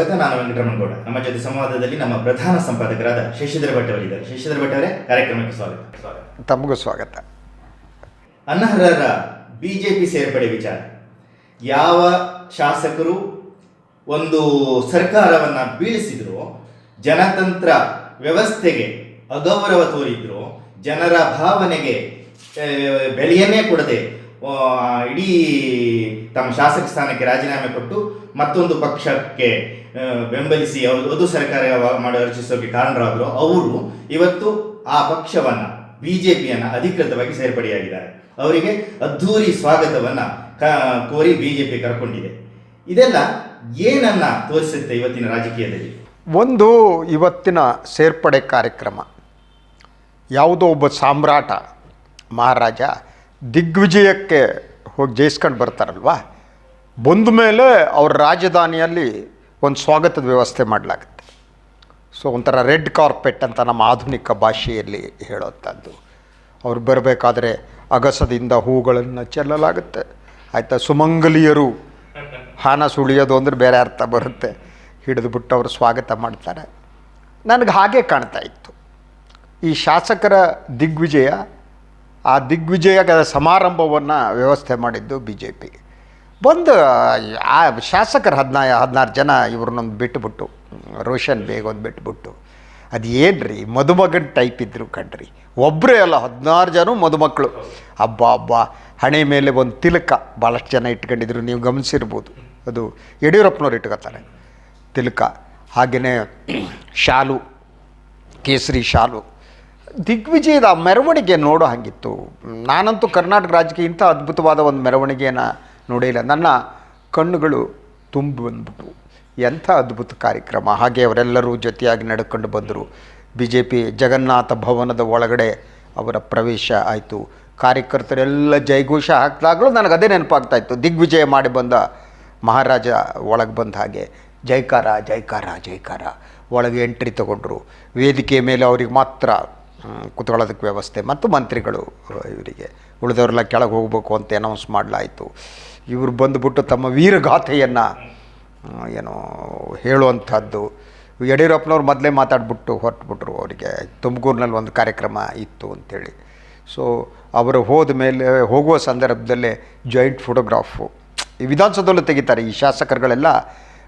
ಸ್ವಾಗತ ನಾನು ವೆಂಕಟರಮಣಗೌಡ ನಮ್ಮ ಜೊತೆ ಸಂವಾದದಲ್ಲಿ ನಮ್ಮ ಪ್ರಧಾನ ಸಂಪಾದಕರಾದ ಶಶಿಧರ ಭಟ್ ಅವರಿದ್ದಾರೆ. ಶಶಿಧರ ಭಟ್ ಅವರೇ ಕಾರ್ಯಕ್ರಮಕ್ಕೆ ಸ್ವಾಗತ. ಸ್ವಾಗತ ತಮಗೂ ಸ್ವಾಗತ. ಅನರ್ಹರ ಬಿಜೆಪಿ ಸೇರ್ಪಡೆ ವಿಚಾರ. ಯಾವ ಶಾಸಕರು ಒಂದು ಸರ್ಕಾರವನ್ನ ಬೀಳಿಸಿದ್ರು ಜನತಂತ್ರ ವ್ಯವಸ್ಥೆಗೆ ಅಗೌರವ ತೋರಿದ್ರು ಜನರ ಭಾವನೆಗೆ ಬೆಲೆಯನ್ನೇ ಕೊಡದೆ ಇಡೀ ತಮ್ಮ ಶಾಸಕ ಸ್ಥಾನಕ್ಕೆ ರಾಜೀನಾಮೆ ಕೊಟ್ಟು ಮತ್ತೊಂದು ಪಕ್ಷಕ್ಕೆ ಬೆಂಬಲಿಸಿ ಅದು ಸರ್ಕಾರ ಮಾಡಿ ರಚಿಸೋಕೆ ಕಾರಣರಾದರು ಅವರು ಇವತ್ತು ಆ ಪಕ್ಷವನ್ನು ಬಿ ಜೆ ಪಿಯನ್ನು ಅಧಿಕೃತವಾಗಿ ಸೇರ್ಪಡೆಯಾಗಿದ್ದಾರೆ. ಅವರಿಗೆ ಅದ್ಧೂರಿ ಸ್ವಾಗತವನ್ನ ಕೋರಿ ಪಿ ಕರ್ಕೊಂಡಿದೆ. ಇದೆಲ್ಲ ಏನನ್ನ ತೋರಿಸುತ್ತೆ ಇವತ್ತಿನ ರಾಜಕೀಯದಲ್ಲಿ? ಒಂದು ಇವತ್ತಿನ ಸೇರ್ಪಡೆ ಕಾರ್ಯಕ್ರಮ. ಯಾವುದೋ ಒಬ್ಬ ಸಾಮ್ರಾಟ ಮಹಾರಾಜ ದಿಗ್ವಿಜಯಕ್ಕೆ ಹೋಗಿ ಜಯಿಸ್ಕೊಂಡು ಬರ್ತಾರಲ್ವಾ? ಬಂದ ಮೇಲೆ ಅವ್ರ ರಾಜಧಾನಿಯಲ್ಲಿ ಒಂದು ಸ್ವಾಗತದ ವ್ಯವಸ್ಥೆ ಮಾಡಲಾಗುತ್ತೆ. ಸೊ ಒಂಥರ ರೆಡ್ ಕಾರ್ಪೆಟ್ ಅಂತ ನಮ್ಮ ಆಧುನಿಕ ಭಾಷೆಯಲ್ಲಿ ಹೇಳೋಂಥದ್ದು. ಅವ್ರು ಬರಬೇಕಾದ್ರೆ ಅಗಸದಿಂದ ಹೂಗಳನ್ನು ಚೆಲ್ಲಲಾಗುತ್ತೆ. ಆಯಿತಾ? ಸುಮಂಗಲಿಯರು ಹಾನ ಸುಳಿಯೋದು ಅಂದರೆ ಬೇರೆ ಅರ್ಥ ಬರುತ್ತೆ. ಹಿಡಿದುಬಿಟ್ಟು ಅವರು ಸ್ವಾಗತ ಮಾಡ್ತಾರೆ. ನನಗೆ ಹಾಗೆ ಕಾಣ್ತಾ ಇತ್ತು. ಈ ಶಾಸಕರ ದಿಗ್ವಿಜಯ ಆ ದಿಗ್ವಿಜಯದ ಸಮಾರಂಭವನ್ನು ವ್ಯವಸ್ಥೆ ಮಾಡಿದ್ದು ಬಿ ಜೆ ಪಿ ಬಂದು, ಆ ಶಾಸಕರು ಹದಿನಾ, ಹದಿನಾರು ಜನ ಇವ್ರನ್ನೊಂದು ಬಿಟ್ಟುಬಿಟ್ಟು ರೋಷನ್ ಬೇಗ ಒಂದು ಬಿಟ್ಟುಬಿಟ್ಟು ಅದು ಏನು ರೀ ಮದುಮಗನ ಟೈಪ್ ಇದ್ದರು ಕಣ್ರಿ. ಒಬ್ಬರೇ ಅಲ್ಲ, ಹದಿನಾರು ಜನ ಮದುಮಕ್ಕಳು ಹಬ್ಬ ಹಬ್ಬ ಹಣೆ ಮೇಲೆ ಒಂದು ತಿಲಕ ಭಾಳಷ್ಟು ಜನ ಇಟ್ಕೊಂಡಿದ್ರು, ನೀವು ಗಮನಿಸಿರ್ಬೋದು. ಅದು ಯಡಿಯೂರಪ್ಪನವ್ರು ಇಟ್ಕೋತಾರೆ. ತಿಲಕ. ಹಾಗೆಯೇ ಶಾಲು, ಕೇಸರಿ ಶಾಲು ದಿಗ್ವಿಜಯದ ಮೆರವಣಿಗೆ ನೋಡೋ ಹಾಗಿತ್ತು. ನಾನಂತೂ ಕರ್ನಾಟಕ ರಾಜ್ಯಕ್ಕೆ ಇಂಥ ಅದ್ಭುತವಾದ ಒಂದು ಮೆರವಣಿಗೆಯನ್ನು ನೋಡಿಲ್ಲ ನನ್ನ ಕಣ್ಣುಗಳು ತುಂಬಿ ಬಂದ್ಬಿಟ್ಟು ಎಂಥ ಅದ್ಭುತ ಕಾರ್ಯಕ್ರಮ. ಹಾಗೆ ಅವರೆಲ್ಲರೂ ಜೊತೆಯಾಗಿ ನಡ್ಕೊಂಡು ಬಂದರು. ಬಿ ಜೆ ಪಿ ಜಗನ್ನಾಥ ಭವನದ ಒಳಗಡೆ ಅವರ ಪ್ರವೇಶ ಆಯಿತು. ಕಾರ್ಯಕರ್ತರೆಲ್ಲ ಜೈಘೋಷ ಹಾಕಿದಾಗಲೂ ನನಗೆ ಅದೇ ನೆನಪಾಗ್ತಾ ಇತ್ತು. ದಿಗ್ವಿಜಯ ಮಾಡಿ ಬಂದ ಮಹಾರಾಜ ಒಳಗೆ ಬಂದ ಹಾಗೆ ಜೈಕಾರ ಜೈಕಾರ ಜೈಕಾರ ಒಳಗೆ ಎಂಟ್ರಿ ತಗೊಂಡ್ರು. ವೇದಿಕೆ ಮೇಲೆ ಅವ್ರಿಗೆ ಮಾತ್ರ ಕುತ್ಕೊಳ್ಳೋದಕ್ಕೆ ವ್ಯವಸ್ಥೆ. ಮತ್ತು ಮಂತ್ರಿಗಳು ಇವರಿಗೆ. ಉಳಿದವರೆಲ್ಲ ಕೆಳಗೆ ಹೋಗಬೇಕು ಅಂತ ಅನೌನ್ಸ್ ಮಾಡಲಾಯಿತು. ಇವರು ಬಂದುಬಿಟ್ಟು ತಮ್ಮ ವೀರಗಾಥೆಯನ್ನು ಏನೋ ಹೇಳುವಂಥದ್ದು. ಯಡಿಯೂರಪ್ಪನವ್ರು ಮೊದಲೇ ಮಾತಾಡಿಬಿಟ್ಟು ಹೊರಟ್ಬಿಟ್ರು ಅವರಿಗೆ. ತುಮಕೂರಿನಲ್ಲಿ ಒಂದು ಕಾರ್ಯಕ್ರಮ ಇತ್ತು ಅಂಥೇಳಿ ಸೊ ಅವರು ಹೋದ ಮೇಲೆ, ಹೋಗುವ ಸಂದರ್ಭದಲ್ಲೇ ಜಾಯಿಂಟ್ ಫೋಟೋಗ್ರಾಫು ಈ ವಿಧಾನಸೌಧದಲ್ಲೂ ತೆಗಿತಾರೆ ಈ ಶಾಸಕರುಗಳೆಲ್ಲ.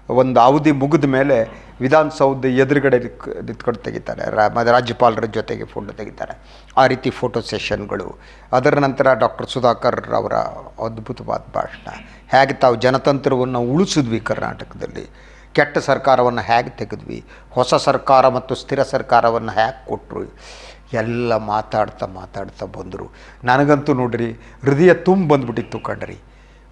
ಒಂದು ಅವಧಿ ಮುಗಿದ ಮೇಲೆ ವಿಧಾನಸೌಧ ಎದುರುಗಡೆ ನಿಂತ್ಕೊಂಡು ತೆಗಿತಾರೆ. ರಾಜ್ಯಪಾಲರ ಜೊತೆಗೆ ಫೋಟೋ ತೆಗಿತಾರೆ. ಆ ರೀತಿ ಫೋಟೋ ಸೆಷನ್ಗಳು ಅದರ ನಂತರ ಡಾಕ್ಟರ್ ಸುಧಾಕರ್ ಅವರ ಅದ್ಭುತವಾದ ಭಾಷಣ. ಹೇಗೆ ತಾವು ಜನತಂತ್ರವನ್ನು ಉಳಿಸಿದ್ವಿ ಕರ್ನಾಟಕದಲ್ಲಿ. ಕೆಟ್ಟ ಸರ್ಕಾರವನ್ನು ಹೇಗೆ ತೆಗೆದ್ವಿ. ಹೊಸ ಸರ್ಕಾರ ಮತ್ತು ಸ್ಥಿರ ಸರ್ಕಾರವನ್ನು ಹೇಗೆ ಕೊಟ್ಟರು ಎಲ್ಲ ಮಾತಾಡ್ತಾ ಮಾತಾಡ್ತಾ ಬಂದರು. ನನಗಂತೂ ನೋಡ್ರಿ, ಹೃದಯ ತುಂಬ ಬಂದ್ಬಿಟ್ಟಿತ್ತು ಕಣ್ರಿ.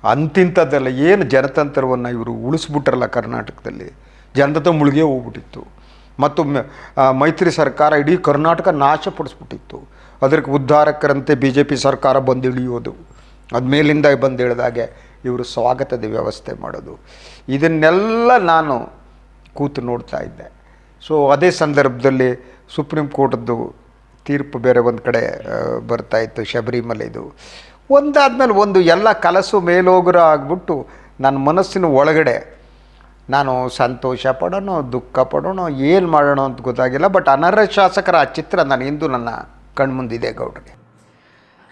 ಅಂತಿಂಥದ್ದೆಲ್ಲ ಏನು ಜನತಂತ್ರವನ್ನು ಇವರು ಉಳಿಸ್ಬಿಟ್ರಲ್ಲ ಕರ್ನಾಟಕದಲ್ಲಿ? ಜನತಂತ್ರ ಮುಳುಗೇ ಹೋಗ್ಬಿಟ್ಟಿತ್ತು. ಮತ್ತು ಮೈತ್ರಿ ಸರ್ಕಾರ ಇಡೀ ಕರ್ನಾಟಕ ನಾಶಪಡಿಸ್ಬಿಟ್ಟಿತ್ತು ಅದಕ್ಕೆ ಉದ್ಧಾರಕ್ಕರಂತೆ ಬಿ ಜೆ ಪಿ ಸರ್ಕಾರ ಬಂದು ಇಳಿಯೋದು. ಅದು ಮೇಲಿಂದ ಬಂದು ಇಳಿದಾಗೆ ಇವರು ಸ್ವಾಗತದ ವ್ಯವಸ್ಥೆ ಮಾಡೋದು. ಇದನ್ನೆಲ್ಲ ನಾನು ಕೂತು ನೋಡ್ತಾ ಇದ್ದೆ. ಸೊ ಅದೇ ಸಂದರ್ಭದಲ್ಲಿ ಸುಪ್ರೀಂ ಕೋರ್ಟದ್ದು ತೀರ್ಪು ಬೇರೆ ಒಂದು ಕಡೆ ಬರ್ತಾಯಿತ್ತು ಶಬರಿಮಲೆದು. ಒಂದಾದ್ಮೇಲೆ ಒಂದು ಎಲ್ಲ ಕಲಸು ಮೇಲೋಗರ ಆಗ್ಬಿಟ್ಟು ನನ್ನ ಮನಸ್ಸಿನ ಒಳಗಡೆ ನಾನು ಸಂತೋಷ ಪಡೋಣ, ದುಃಖ ಪಡೋಣ, ಏನು ಮಾಡೋಣ ಅಂತ ಗೊತ್ತಾಗಿಲ್ಲ ಬಟ್ ಅನರ್ಹ ಶಾಸಕರ ಆ ಚಿತ್ರ ನಾನು ಇಂದು ನನ್ನ ಕಣ್ಮುಂದಿದೆ ಗೌಡ್ರಿಗೆ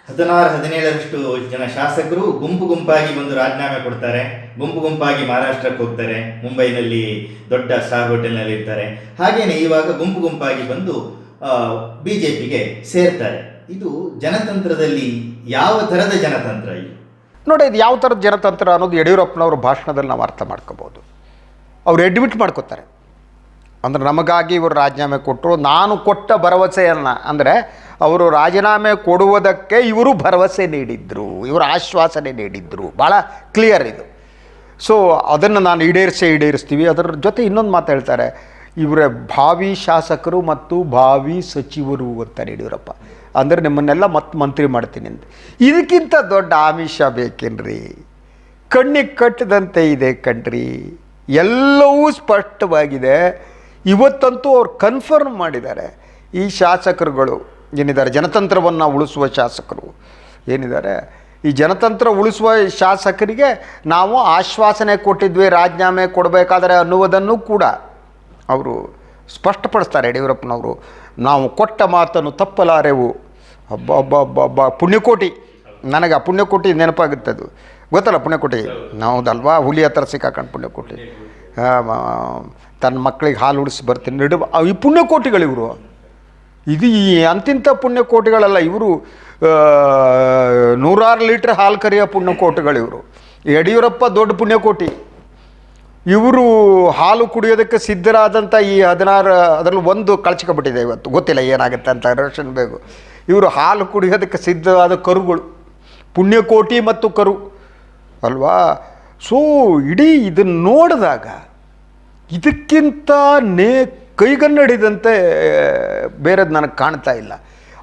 ಹದಿನಾರು, ಹದಿನೇಳರಷ್ಟು ಜನ ಶಾಸಕರು ಗುಂಪು ಗುಂಪಾಗಿ ಬಂದು ರಾಜೀನಾಮೆ ಕೊಡ್ತಾರೆ. ಗುಂಪು ಗುಂಪಾಗಿ ಮಹಾರಾಷ್ಟ್ರಕ್ಕೆ ಹೋಗ್ತಾರೆ. ಮುಂಬೈನಲ್ಲಿ ದೊಡ್ಡ ಸ್ಟಾರ್ ಹೋಟೆಲ್ನಲ್ಲಿ ಇರ್ತಾರೆ. ಹಾಗೆಯೇ ಇವಾಗ ಗುಂಪು ಗುಂಪಾಗಿ ಬಂದು ಬಿಜೆಪಿಗೆ ಸೇರ್ತಾರೆ. ಇದು ಜನತಂತ್ರದಲ್ಲಿ ಯಾವ ಥರದ ಜನತಂತ್ರ ಇದು? ನೋಡಿ, ಇದು ಯಾವ ಥರದ ಜನತಂತ್ರ ಅನ್ನೋದು ಯಡಿಯೂರಪ್ಪನವ್ರ ಭಾಷಣದಲ್ಲಿ ನಾವು ಅರ್ಥ ಮಾಡ್ಕೋಬೋದು. ಅವ್ರು ಅಡ್ಮಿಟ್ ಮಾಡ್ಕೋತಾರೆ. ಅಂದರೆ ನಮಗಾಗಿ ಇವರು ರಾಜೀನಾಮೆ ಕೊಟ್ಟರು, ನಾನು ಕೊಟ್ಟ ಭರವಸೆಯನ್ನು, ಅಂದರೆ ಅವರು ರಾಜೀನಾಮೆ ಕೊಡುವುದಕ್ಕೆ ಇವರು ಭರವಸೆ ನೀಡಿದ್ರು, ಇವರು ಆಶ್ವಾಸನೆ ನೀಡಿದ್ರು. ಭಾಳ ಕ್ಲಿಯರ್ ಇದು. ಸೊ ಅದನ್ನು ನಾನು ಈಡೇರಿಸಿ ಈಡೇರಿಸ್ತೀವಿ. ಅದರ ಜೊತೆ ಇನ್ನೊಂದು ಮಾತು ಹೇಳ್ತಾರೆ, ಇವರ ಭಾವಿ ಶಾಸಕರು ಮತ್ತು ಭಾವಿ ಸಚಿವರು ಅಂತಾರೆ ಯಡಿಯೂರಪ್ಪ ಅಂದರೆ ನಿಮ್ಮನ್ನೆಲ್ಲ ಮತ್ತೆ ಮಂತ್ರಿ ಮಾಡ್ತೀನಿ ಅಂತ ಇದಕ್ಕಿಂತ ದೊಡ್ಡ ಆಮಿಷ ಬೇಕೇನ್ರಿ? ಕಣ್ಣಿಗೆ ಕಟ್ಟದಂತೆ ಇದೆ ಕಣ್ರಿ. ಎಲ್ಲವೂ ಸ್ಪಷ್ಟವಾಗಿದೆ. ಇವತ್ತಂತೂ ಅವ್ರು ಕನ್ಫರ್ಮ್ ಮಾಡಿದ್ದಾರೆ. ಈ ಶಾಸಕರುಗಳು, ಏನಿದ್ದಾರೆ, ಜನತಂತ್ರವನ್ನು ಉಳಿಸುವ ಶಾಸಕರು. ಏನಿದ್ದಾರೆ? ಈ ಜನತಂತ್ರ ಉಳಿಸುವ ಶಾಸಕರಿಗೆ ನಾವು ಆಶ್ವಾಸನೆ ಕೊಟ್ಟಿದ್ವಿ, ರಾಜೀನಾಮೆ ಕೊಡಬೇಕಾದರೆ ಅನ್ನುವುದನ್ನು ಕೂಡ. ಅವರು ಸ್ಪಷ್ಟಪಡಿಸ್ತಾರೆ ಯಡಿಯೂರಪ್ಪನವರು. ನಾವು ಕೊಟ್ಟ ಮಾತನ್ನು ತಪ್ಪಲಾರೆವು. ಹಬ್ಬ ಹಬ್ಬ ಹಬ್ಬ ಹಬ್ಬ ಪುಣ್ಯಕೋಟಿ. ನನಗೆ ಆ ಪುಣ್ಯಕೋಟಿ ನೆನಪಾಗುತ್ತೆ ಅದು. ಗೊತ್ತಲ್ಲ ಪುಣ್ಯಕೋಟಿ? ನಾವುದಲ್ವಾ ಹುಲಿ ಹತ್ರ ಸಿಕ್ಕಾಕೊಂಡು ಪುಣ್ಯಕೋಟಿ. ತನ್ನ ಮಕ್ಕಳಿಗೆ ಹಾಲು ಉಡಿಸಿ ಬರ್ತೀನಿ. ನಡು ಈ ಪುಣ್ಯಕೋಟಿಗಳಿವರು ಇದು ಈ ಅಂತಿಂಥ ಪುಣ್ಯಕೋಟಿಗಳಲ್ಲ, ಇವರು ನೂರಾರು ಲೀಟ್ರ್ ಹಾಲು ಕರಿಯೋ ಪುಣ್ಯಕೋಟಿಗಳಿವರು ಯಡಿಯೂರಪ್ಪ ದೊಡ್ಡ ಪುಣ್ಯಕೋಟಿ. ಇವರು ಹಾಲು ಕುಡಿಯೋದಕ್ಕೆ ಸಿದ್ಧರಾದಂಥ ಈ ಹದಿನಾರು, ಅದರಲ್ಲಿ ಒಂದು ಕಳ್ಚ್ಕೊಬಿಟ್ಟಿದೆ ಇವತ್ತು. ಗೊತ್ತಿಲ್ಲ ಏನಾಗುತ್ತೆ ಅಂತ ರೋಷನ್ ಬೇಗು. ಇವರು ಹಾಲು ಕುಡಿಯೋದಕ್ಕೆ ಸಿದ್ಧವಾದ ಕರುಗಳು. ಪುಣ್ಯಕೋಟಿ ಮತ್ತು ಕರು. ಅಲ್ವಾ? ಸೊ ಇಡೀ ಇದನ್ನು ನೋಡಿದಾಗ ಇದಕ್ಕಿಂತ ನೇ ಕೈಗನ್ನಡಿದಂತೆ ಬೇರೆದು ನನಗೆ ಕಾಣ್ತಾ ಇಲ್ಲ.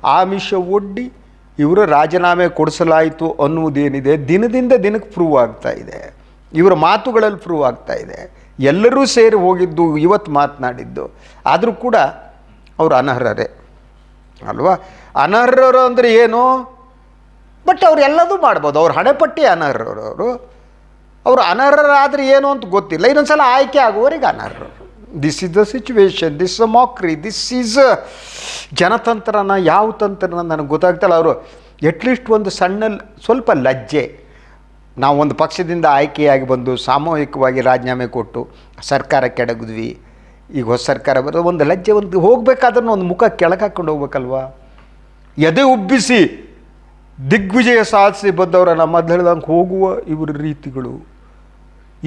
ಆಮಿಷ ಒಡ್ಡಿ ಇವರು ರಾಜೀನಾಮೆ ಕೊಡಿಸಲಾಯಿತು ಅನ್ನುವುದೇನಿದೆ, ದಿನದಿಂದ ದಿನಕ್ಕೆ ಪ್ರೂವ್ ಆಗ್ತಾ ಇದೆ. ಇವರ ಮಾತುಗಳಲ್ಲಿ ಪ್ರೂವ್ ಆಗ್ತಾ ಇದೆ. ಎಲ್ಲರೂ ಸೇರಿ ಹೋಗಿದ್ದು ಇವತ್ತು ಮಾತನಾಡಿದ್ದು. ಆದರೂ ಕೂಡ ಅವರು ಅನರ್ಹರೇ. ಅಲ್ವಾ? ಅನರ್ಹರು ಅಂದರೆ ಏನು? ಬಟ್ ಅವ್ರು ಎಲ್ಲದೂ ಮಾಡ್ಬೋದು. ಅವ್ರ ಹಣೆಪಟ್ಟಿ ಅನರ್ಹರು ಅವರು. ಅವರು ಅನರ್ಹರಾದರೆ ಏನು ಅಂತ ಗೊತ್ತಿಲ್ಲ. ಇನ್ನೊಂದ್ಸಲ ಆಯ್ಕೆ ಆಗುವವರಿಗೆ ಅನರ್ಹರು. This is the situation this a mockery this is ಜನತಂತ್ರನ ಯಾವ ತಂತ್ರನ ನನಗೆ ಗೊತ್ತಾಗ್ತಲ್ಲ ಅವರು ಎಟ್ಲೀಸ್ಟ್ ಒಂದು ಸಣ್ಣ, ಸ್ವಲ್ಪ ಲಜ್ಜೆ. ನಾವು ಒಂದು ಪಕ್ಷದಿಂದ ಆಯ್ಕೆಯಾಗಿ ಬಂದು ಸಾಮೂಹಿಕವಾಗಿ ರಾಜೀನಾಮೆ ಕೊಟ್ಟು ಸರ್ಕಾರ ಕೆಡಗಿದ್ವಿ ಈಗ ಹೊಸ ಸರ್ಕಾರ ಬರೋದು ಒಂದು ಲಜ್ಜೆ, ಒಂದು ಹೋಗಬೇಕಾದ್ರೂ ಒಂದು ಮುಖ ಕೆಳಗೆ ಹಾಕ್ಕೊಂಡು ಹೋಗ್ಬೇಕಲ್ವಾ? ಎದೆ ಉಬ್ಬಿಸಿ ದಿಗ್ವಿಜಯ ಸಾಧಿಸಿ ಬಂದವರ ನಮ್ಮ ಹೇಳ್ದಂಗೆ ಹೋಗುವ ಇವರ ರೀತಿಗಳು.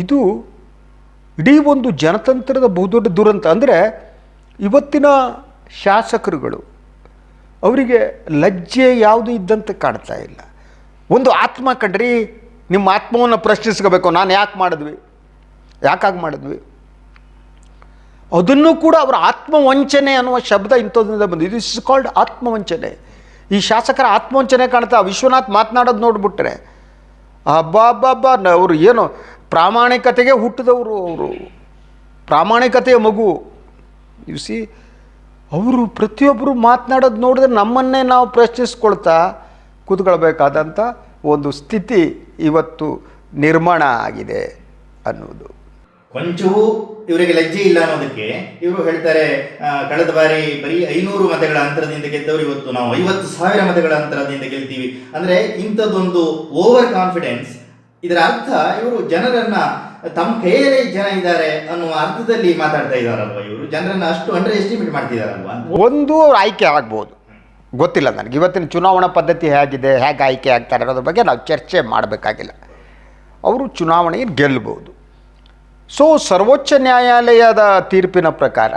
ಇದು ಇಡೀ ಒಂದು ಜನತಂತ್ರದ ಬಹುದೊಡ್ಡ ದುರಂತ. ಅಂದರೆ ಇವತ್ತಿನ ಶಾಸಕರುಗಳು ಅವರಿಗೆ ಲಜ್ಜೆ ಯಾವುದೂ ಇದ್ದಂತೆ ಕಾಣ್ತಾ ಇಲ್ಲ. ಒಂದು ಆತ್ಮ ಕಣ್ರಿ ನಿಮ್ಮ ಆತ್ಮವನ್ನು ಪ್ರಶ್ನಿಸ್ಕೋಬೇಕು. ನಾನು ಯಾಕೆ ಮಾಡಿದ್ವಿ? ಯಾಕಾಗಿ ಮಾಡಿದ್ವಿ? ಅದನ್ನು ಕೂಡ ಅವರ ಆತ್ಮವಂಚನೆ ಅನ್ನುವ ಶಬ್ದ ಇಂಥದ್ದರಿಂದ ಬಂದಿದೆ ಇದು ಇಸ್ ಕಾಲ್ಡ್ ಆತ್ಮವಂಚನೆ. ಈ ಶಾಸಕರ ಆತ್ಮವಂಚನೆ ಕಾಣ್ತಾ, ವಿಶ್ವನಾಥ್ ಮಾತನಾಡೋದು ನೋಡ್ಬಿಟ್ರೆ ಹಬ್ಬ ಹಬ್ಬ ಹಬ್ಬ ಅವರು ಏನು, ಪ್ರಾಮಾಣಿಕತೆಗೆ ಹುಟ್ಟಿದವರು ಅವರು. ಪ್ರಾಮಾಣಿಕತೆಯ ಮಗು. ಯು ಸಿ ಅವರು ಪ್ರತಿಯೊಬ್ಬರು ಮಾತನಾಡೋದು ನೋಡಿದ್ರೆ ನಮ್ಮನ್ನೇ ನಾವು ಪ್ರಶ್ನಿಸ್ಕೊಳ್ತಾ ಕೂತ್ಕೊಳ್ಬೇಕಾದಂಥ ಒಂದು ಸ್ಥಿತಿ ಇವತ್ತು ನಿರ್ಮಾಣ ಆಗಿದೆ ಅನ್ನೋದು ಕೊಂಚವೂ ಇವರಿಗೆ ಲಜ್ಜೆ ಇಲ್ಲ ಅನ್ನೋದಕ್ಕೆ ಇವರು ಹೇಳ್ತಾರೆ ಕಳೆದ ಬಾರಿ ಬರೀ ಐನೂರು ಮತಗಳ ಅಂತರದಿಂದ ಗೆದ್ದವರು ಇವತ್ತು ನಾವು ಐವತ್ತು ಸಾವಿರ ಮತಗಳ ಅಂತರದಿಂದ ಗೆಲ್ತೀವಿ. ಅಂದ್ರೆ ಇಂಥದ್ದೊಂದು ಓವರ್ ಕಾನ್ಫಿಡೆನ್ಸ್ ಇದರ ಅರ್ಥ ಇವರು ಜನರನ್ನ ತಮ್ಮ ಕೈಯಲ್ಲೇ ಜನ ಇದ್ದಾರೆ ಅನ್ನುವ ಅರ್ಥದಲ್ಲಿ ಮಾತಾಡ್ತಾ ಇದಾರಲ್ವಾ ಇವರು? ಜನರನ್ನ ಅಷ್ಟು ಅಂಡರ್ ಎಸ್ಟಿಮೇಟ್ ಮಾಡ್ತಿದಾರಲ್ವಾ ಒಂದು ಆಯ್ಕೆ ಆಗ್ಬೋದು. ಗೊತ್ತಿಲ್ಲ ನನಗೆ. ಇವತ್ತಿನ ಚುನಾವಣಾ ಪದ್ಧತಿ ಹೇಗಿದೆ, ಹೇಗೆ ಆಯ್ಕೆ ಆಗ್ತಾರೆ ಅನ್ನೋದ್ರ ಬಗ್ಗೆ ನಾವು ಚರ್ಚೆ ಮಾಡಬೇಕಾಗಿಲ್ಲ. ಅವರು ಚುನಾವಣೆಗೆ ಗೆಲ್ಲಬಹುದು. ಸೊ ಸರ್ವೋಚ್ಚ ನ್ಯಾಯಾಲಯದ ತೀರ್ಪಿನ ಪ್ರಕಾರ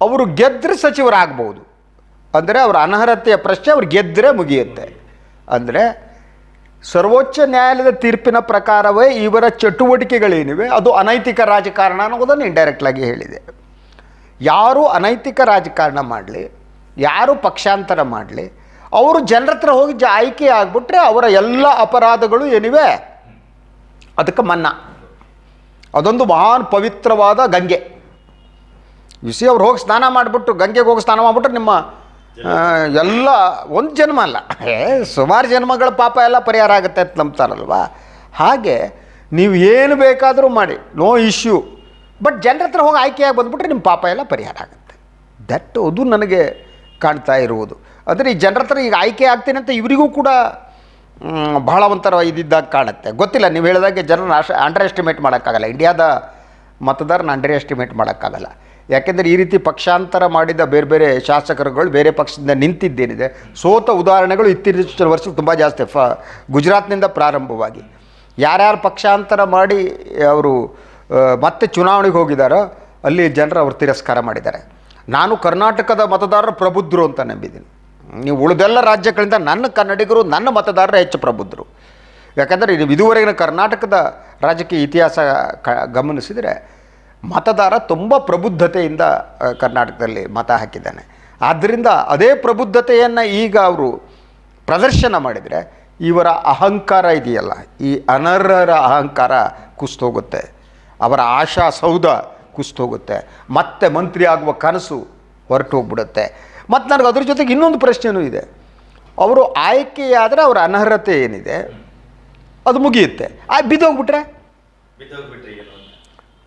ಅವರು ಗೆದ್ದರೆ ಸಚಿವರಾಗ್ಬೋದು ಅಂದರೆ ಅವರ ಅನರ್ಹತೆಯ ಪ್ರಶ್ನೆ ಅವ್ರು ಗೆದ್ದರೆ ಮುಗಿಯುತ್ತೆ. ಅಂದರೆ ಸರ್ವೋಚ್ಚ ನ್ಯಾಯಾಲಯದ ತೀರ್ಪಿನ ಪ್ರಕಾರವೇ ಇವರ ಚಟುವಟಿಕೆಗಳೇನಿವೆ, ಅದು ಅನೈತಿಕ ರಾಜಕಾರಣ ಅನ್ನೋದನ್ನು ಇಂಡೈರೆಕ್ಟ್ಲಾಗಿ ಹೇಳಿದೆ. ಯಾರು ಅನೈತಿಕ ರಾಜಕಾರಣ ಮಾಡಲಿ ಯಾರು ಪಕ್ಷಾಂತರ ಮಾಡಲಿ, ಅವರು ಜನರ ಹತ್ರ ಹೋಗಿ ಜ ಆಯ್ಕೆ ಆಗಿಬಿಟ್ರೆ ಅವರ ಎಲ್ಲ ಅಪರಾಧಗಳು ಏನಿವೆ? ಅದಕ್ಕೆ ಮನ್ನಾ. ಅದೊಂದು ಮಹಾನ್ ಪವಿತ್ರವಾದ ಗಂಗೆ. ಬಿಸಿ ಅವ್ರು ಹೋಗಿ ಸ್ನಾನ ಮಾಡಿಬಿಟ್ಟು, ಗಂಗೆಗೆ ಹೋಗಿ ಸ್ನಾನ ಮಾಡಿಬಿಟ್ರೆ ನಿಮ್ಮ ಎಲ್ಲ ಒಂದು ಜನ್ಮ ಅಲ್ಲ. ಏ, ಸುಮಾರು ಜನ್ಮಗಳ ಪಾಪ ಎಲ್ಲ ಪರಿಹಾರ ಆಗುತ್ತೆ ಅಂತ ನಂಬ್ತಾರಲ್ವ? ಹಾಗೆ ನೀವು ಏನು ಬೇಕಾದರೂ ಮಾಡಿ ನೋ ಇಶ್ಯೂ ಬಟ್ ಜನರ ಹತ್ರ ಹೋಗಿ ಆಯ್ಕೆಯಾಗಿ ಬಂದುಬಿಟ್ರೆ ನಿಮ್ಮ ಪಾಪ ಎಲ್ಲ ಪರಿಹಾರ ಆಗುತ್ತೆ. ದಟ್ ಅದು ನನಗೆ ಕಾಣ್ತಾ ಇರುವುದು. ಅಂದರೆ ಈ ಜನರ ಹತ್ರ ಈಗ ಆಯ್ಕೆ ಆಗ್ತೀನಿ ಅಂತ ಇವರಿಗೂ ಕೂಡ ಬಹಳ ಒಂಥರ ಇದ್ದಿದ್ದಾಗ ಕಾಣುತ್ತೆ. ಗೊತ್ತಿಲ್ಲ, ನೀವು ಹೇಳಿದಾಗೆ ಜನರನ್ನ ಅಶ್ ಅಂಡರ್ ಎಸ್ಟಿಮೇಟ್ ಮಾಡೋಕ್ಕಾಗಲ್ಲ. ಇಂಡಿಯಾದ ಮತದಾರನ ಅಂಡರ್ ಎಸ್ಟಿಮೇಟ್ ಮಾಡೋಕ್ಕಾಗಲ್ಲ. ಯಾಕೆಂದರೆ ಈ ರೀತಿ ಪಕ್ಷಾಂತರ ಮಾಡಿದ ಬೇರೆ ಬೇರೆ ಶಾಸಕರುಗಳು ಬೇರೆ ಪಕ್ಷದಿಂದ ನಿಂತಿದ್ದೇನಿದೆ. ಸೋತ ಉದಾಹರಣೆಗಳು ಇತ್ತೀಚಿನ ವರ್ಷ ತುಂಬ ಜಾಸ್ತಿ, ಫ, ಗುಜರಾತ್ನಿಂದ ಪ್ರಾರಂಭವಾಗಿ. ಯಾರ್ಯಾರು ಪಕ್ಷಾಂತರ ಮಾಡಿ ಅವರು ಮತ್ತೆ ಚುನಾವಣೆಗೆ ಹೋಗಿದ್ದಾರೋ ಅಲ್ಲಿ ಜನರು ಅವರು ತಿರಸ್ಕಾರ ಮಾಡಿದ್ದಾರೆ. ನಾನು ಕರ್ನಾಟಕದ ಮತದಾರರು ಪ್ರಬುದ್ಧರು ಅಂತ ನಂಬಿದ್ದೀನಿ. ನೀವು ಉಳಿದೆಲ್ಲ ರಾಜ್ಯಗಳಿಂದ ನನ್ನ ಕನ್ನಡಿಗರು, ನನ್ನ ಮತದಾರರು ಹೆಚ್ಚು ಪ್ರಬುದ್ಧರು. ಯಾಕಂದರೆ ಇದು ಇದುವರೆಗಿನ ಕರ್ನಾಟಕದ ರಾಜಕೀಯ ಇತಿಹಾಸ ಕ, ಗಮನಿಸಿದರೆ ಮತದಾರ ತುಂಬ ಪ್ರಬುದ್ಧತೆಯಿಂದ ಕರ್ನಾಟಕದಲ್ಲಿ ಮತ ಹಾಕಿದ್ದಾನೆ. ಆದ್ದರಿಂದ ಅದೇ ಪ್ರಬುದ್ಧತೆಯನ್ನು ಈಗ ಅವರು ಪ್ರದರ್ಶನ ಮಾಡಿದರೆ ಇವರ ಅಹಂಕಾರ ಇದೆಯಲ್ಲ, ಈ ಅನರ್ಹರ ಅಹಂಕಾರ ಕುಸ್ತೋಗುತ್ತೆ ಅವರ ಆಶಾ ಸೌಧ ಕುಸ್ತೋಗುತ್ತೆ. ಮತ್ತೆ ಮಂತ್ರಿ ಆಗುವ ಕನಸು ಹೊರಟು ಹೋಗ್ಬಿಡುತ್ತೆ ಮತ್ತು ನನಗೆ ಅದ್ರ ಜೊತೆಗೆ ಇನ್ನೊಂದು ಪ್ರಶ್ನೆನೂ ಇದೆ. ಅವರು ಆಯ್ಕೆಯಾದರೆ ಅವರ ಅನರ್ಹತೆ ಏನಿದೆ? ಅದು ಮುಗಿಯುತ್ತೆ. ಆ ಬಿದ್ದೋಗ್ಬಿಟ್ರೆ.